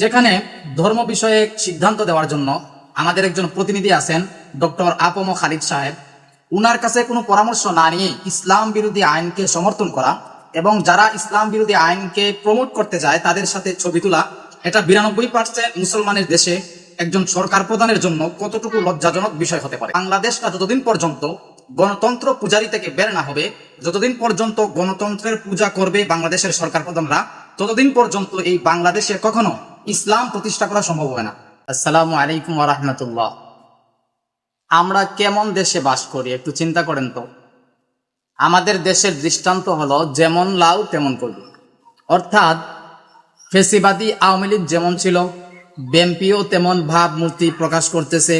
যেখানে ধর্ম বিষয়ে সিদ্ধান্ত দেওয়ার জন্য আমাদের একজন প্রতিনিধি আছেন ডক্টর আপম খালিদ সাহেব। উনার কাছে কোনো পরামর্শ না নিয়ে ইসলাম বিরোধী আইনকে সমর্থন করা এবং যারা ইসলাম বিরোধী আইনকে প্রমোট করতে যায়, তাদের সাথে ছবি তোলা, এটা বিরানব্বই পার্সেন্ট মুসলমানের দেশে একজন সরকার প্রধানের জন্য কতটুকু লজ্জাজনক বিষয় হতে পারে? বাংলাদেশটা যতদিন পর্যন্ত গণতন্ত্র পূজারি থেকে বের না হবে, যতদিন পর্যন্ত গণতন্ত্রের পূজা করবে বাংলাদেশের সরকার প্রধানরা, ততদিন পর্যন্ত এই বাংলাদেশে কখনো ইসলাম প্রতিষ্ঠা করা সম্ভব হবে না। আসসালামু আলাইকুম রাহমাতুল্লাহ। আমরা কেমন দেশে বাস করি, একটু চিন্তা করেন তো। আমাদের দেশের দৃষ্টান্ত হলো যেমন লাউ, তেমন কলু অর্থাৎ ফেসিবাদী আওয়ামী লীগ যেমন ছিল, বিএনপিও তেমন ভাবমূর্তি প্রকাশ করতেছে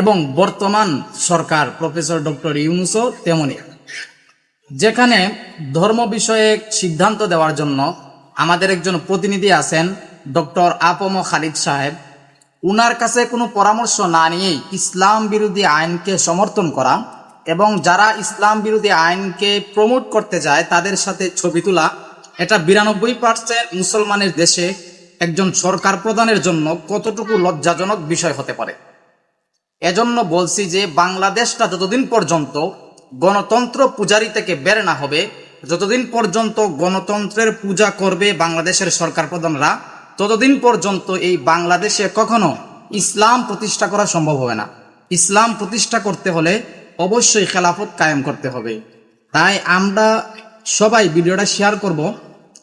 এবং বর্তমান সরকার প্রফেসর ডক্টর ইউনুসও তেমনই। যেখানে ধর্ম বিষয়ে সিদ্ধান্ত দেওয়ার জন্য আমাদের একজন প্রতিনিধি আছেন ডক্টর আপম খালিদ সাহেব, উনার কাছে কোনো পরামর্শ না নিয়েই ইসলাম বিরোধী আইনকে সমর্থন করা এবং যারা ইসলাম বিরোধী আইনকে প্রমোট করতে যায় তাদের সাথে ছবি তোলা, এটা বিরানব্বই পার্সেন্ট মুসলমানের দেশে একজন সরকার প্রধানের জন্য কতটুকু লজ্জাজনক বিষয় হতে পারে? এজন্য বলছি যে বাংলাদেশটা যতদিন পর্যন্ত গণতন্ত্র পূজারি থেকে বের না হবে, যতদিন পর্যন্ত গণতন্ত্রের পূজা করবে বাংলাদেশের সরকার প্রধানরা ততদিন পর্যন্ত এই বাংলাদেশে কখনো ইসলাম প্রতিষ্ঠা করা সম্ভব হবে না। ইসলাম প্রতিষ্ঠা করতে হলে অবশ্যই খেলাফত কায়েম করতে হবে। তাই আমরা সবাই ভিডিওটা শেয়ার করব।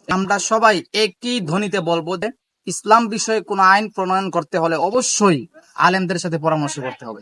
আমরা সবাই একই ধ্বনিতে বলব যে ইসলাম বিষয়ে কোনো আইন প্রণয়ন করতে হলে অবশ্যই আলেমদের সাথে পরামর্শ করতে হবে।